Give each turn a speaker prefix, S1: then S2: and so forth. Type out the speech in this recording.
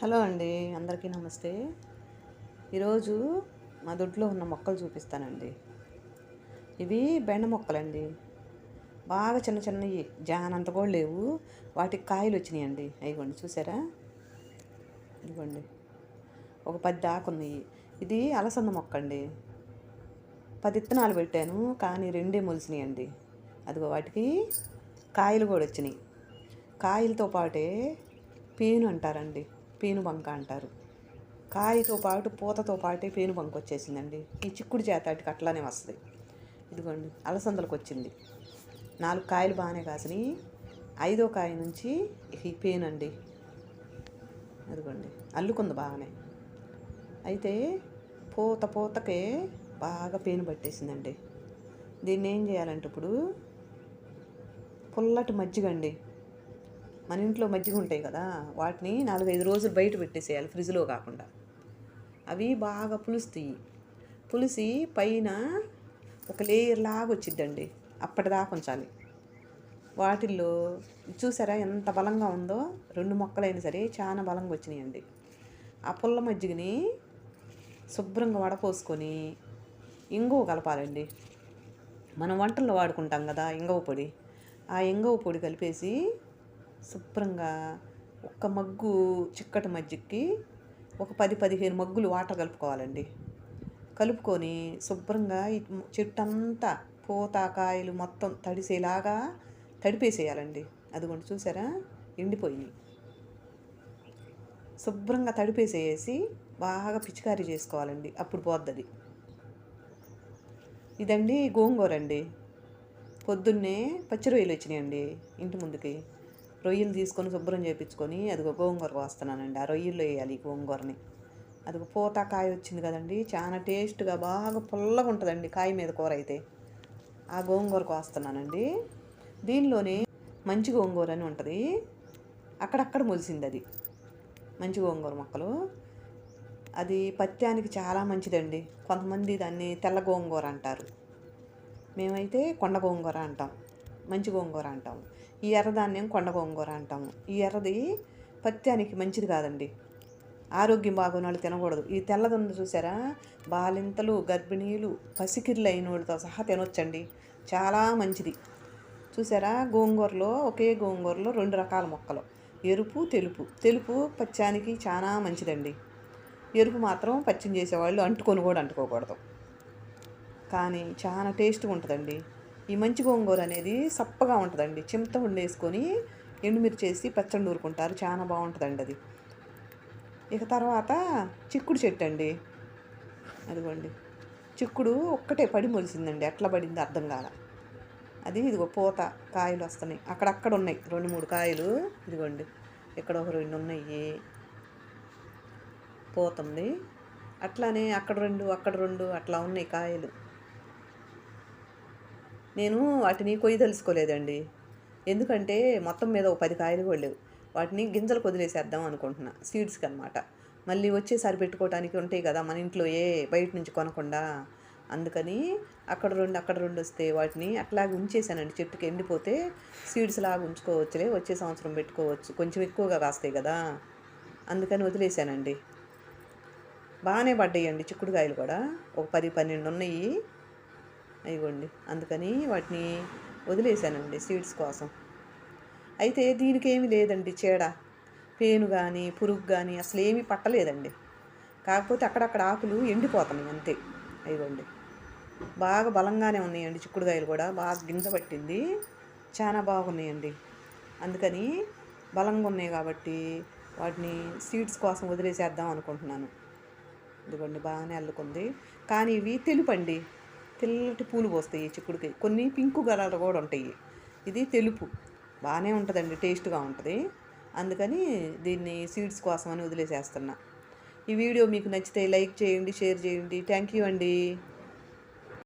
S1: Hello అండి అందరికీ నమస్తే. ఈరోజు మా దొడ్లో ఉన్న మొక్కలు చూపిస్తానండి. ఇవి బెండ మొక్కలండి. బాగా చిన్న చిన్నవి జానంత కూడా లేవు. వాటికి కాయలు వచ్చినాయండి. అయిగోండి చూసారా? ఇదిగోండి. ఒక పది దాకా ఉన్నాయి. ఇది అలసంద మొక్క అండి పది ఇత్తనాలు పెట్టాను కానీ రెండే మొలిసినాయండి. అదిగో వాటికి కాయలు కూడా వచ్చినాయి. కాయలతో పాటే పేను అంటారండి. పేను బంక అంటారు. కాయతో పాటు పూతతో పాటే పేను బంక వచ్చేసిందండి. ఈ చిక్కుడు చేతాటికి అట్లానే వస్తుంది. ఇదిగోండి అలసందలకు వచ్చింది నాలుగు కాయలు బాగానే కాసినాయి. ఐదో కాయ నుంచి ఈ పేను అండి అదిగోండి అల్లుకుంది బాగానే. అయితే పూత పూతకే బాగా పేను పట్టేసిందండి. దీన్ని ఏం చేయాలంటే ఇప్పుడు పుల్లటి మజ్జిగ అండి మన ఇంట్లో మజ్జిగ ఉంటాయి కదా వాటిని నాలుగైదు రోజులు బయట పెట్టేసేయాలి ఫ్రిడ్జ్లో కాకుండా. అవి బాగా పులుస్తాయి. పులిసి పైన ఒక లేయర్ లాగా వచ్చిద్దండి అప్పటిదాకా ఉంచాలి. వాటిల్లో చూసారా ఎంత బలంగా ఉందో? రెండు మొక్కలైనా సరే చాలా బలంగా వచ్చినాయండి. ఆ పుల్ల మజ్జిగని శుభ్రంగా వడపోసుకొని ఇంగువ కలపాలండి. మనం వంటల్లో వాడుకుంటాం కదా ఇంగవ పొడి. ఆ ఇంగవ పొడి కలిపేసి శుభ్రంగా ఒక్క మగ్గు చిక్కటి మజ్జిగకి ఒక పది పదిహేను మగ్గులు వాటర్ కలుపుకోవాలండి. కలుపుకొని శుభ్రంగా ఈ చెట్టు అంతా పూత కాయలు మొత్తం తడిసేలాగా తడిపేసేయాలండి. అదిగోండి చూసారా? ఎండిపోయినాయి. శుభ్రంగా తడిపేసేసి బాగా పిచికారీ చేసుకోవాలండి. అప్పుడు పోద్దది. ఇదండి గోంగూర అండి పొద్దున్నే పచ్చి రొయ్యలు వచ్చినాయండి ఇంటి ముందుకి. రొయ్యలు తీసుకొని శుభ్రం చేయించుకొని అదిగో గోంగూర వస్తున్నానండి ఆ రొయ్యల్లో వేయాలి గోంగూరని. అది పూత కాయ వచ్చింది కదండి చాలా టేస్ట్గా బాగా పుల్లగా ఉంటుందండి కాయ మీద కూర అయితే. ఆ గోంగూరకు వస్తున్నానండి దీనిలోనే మంచి గోంగూర అని ఉంటుంది. అక్కడక్కడ మొలిసింది అది. మంచి గోంగూర మొక్కలు. అది పత్యానికి చాలా మంచిదండి. కొంతమంది దాన్ని తెల్ల గోంగూర అంటారు. మేమైతే కొండ గోంగూర అంటాం. మంచి గోంగూర అంటాం. ఈ ఎర్రధాన్యం కొండ గోంగూర అంటాము. ఈ ఎర్రది పత్యానికి మంచిది కాదండి. ఆరోగ్యం బాగున్న వాళ్ళు తినకూడదు. ఈ తెల్లది చూసారా? బాలింతలు గర్భిణీలు పసికిర్లు అయిన వాళ్ళతో సహా తినొచ్చండి. చాలా మంచిది. చూసారా? గోంగూరలో ఒకే గోంగూరలో రెండు రకాల మొక్కలు. ఎరుపు తెలుపు. తెలుపు పచ్చానికి చాలా మంచిదండి. ఎరుపు మాత్రం పచ్చని చేసేవాళ్ళు అంటుకొని కూడా అంటుకోకూడదు. కానీ చాలా టేస్ట్గా ఉంటుందండి. ఈ మంచి గోంగూర అనేది సప్పగా ఉంటుందండి. చింత వండేసుకొని ఎండుమిర్చి చేసి పచ్చడి నూరుకుంటారు. చాలా బాగుంటుందండి అది. ఇక తర్వాత చిక్కుడు చెట్టు అండి. అదిగోండి. చిక్కుడు ఒక్కటే పడి మొలిసిందండి. ఎట్లా పడింది అర్థం కాల. అది ఇదిగో పూత కాయలు వస్తున్నాయి. అక్కడక్కడ ఉన్నాయి. రెండు మూడు కాయలు. ఇదిగోండి. ఇక్కడ ఒక రెండు ఉన్నాయి. పోతుంది. అట్లానే అక్కడ రెండు అక్కడ రెండు అట్లా ఉన్నాయి కాయలు. నేను వాటిని కొయ్యి తెలుసుకోలేదండి. ఎందుకంటే మొత్తం మీద ఒక పది కాయలు కూడా లేవు. వాటిని గింజలు వదిలేసేద్దాం అనుకుంటున్నా సీడ్స్కి అనమాట మళ్ళీ వచ్చేసారి పెట్టుకోవడానికి ఉంటాయి కదా మన ఇంట్లో ఏ బయట నుంచి కొనకుండా. అందుకని అక్కడ రెండు అక్కడ రెండు వస్తే వాటిని అట్లాగే ఉంచేసానండి. చెట్టుకి ఎండిపోతే సీడ్స్ లాగా ఉంచుకోవచ్చులే వచ్చే సంవత్సరం పెట్టుకోవచ్చు. కొంచెం ఎక్కువగా కాస్తాయి కదా. అందుకని వదిలేసానండి. బాగానే పడ్డాయండి చిక్కుడుకాయలు కూడా. ఒక పది పన్నెండు ఉన్నాయి. ఇవ్వండి అందుకని వాటిని వదిలేసానండి సీడ్స్ కోసం. అయితే దీనికి ఏమి లేదండి చీడ. పేను కానీ పురుగు కానీ అసలు ఏమీ పట్టలేదండి. కాకపోతే అక్కడక్కడ ఆకులు ఎండిపోతున్నాయి అంతే. అయిగోండి బాగా బలంగానే ఉన్నాయండి చిక్కుడుకాయలు కూడా. బాగా గింజ పట్టింది. చాలా బాగున్నాయండి. అందుకని బలంగా ఉన్నాయి కాబట్టి వాటిని సీడ్స్ కోసం వదిలేసేద్దాం అనుకుంటున్నాను. ఇదిగోండి బాగానే అల్లుకుంది. కానీ ఇవి తెలుపండి. తెల్లటి పూలు పోస్తాయి చిక్కుడుకాయ. కొన్ని పింకు కలర్ కూడా ఉంటాయి. ఇది తెలుపు. బాగానే ఉంటుందండి టేస్ట్గా ఉంటుంది. అందుకని దీన్ని సీడ్స్ కోసం అని వదిలేసేస్తున్నా. ఈ వీడియో మీకు నచ్చితే లైక్ చేయండి షేర్ చేయండి. థ్యాంక్ యూ అండి.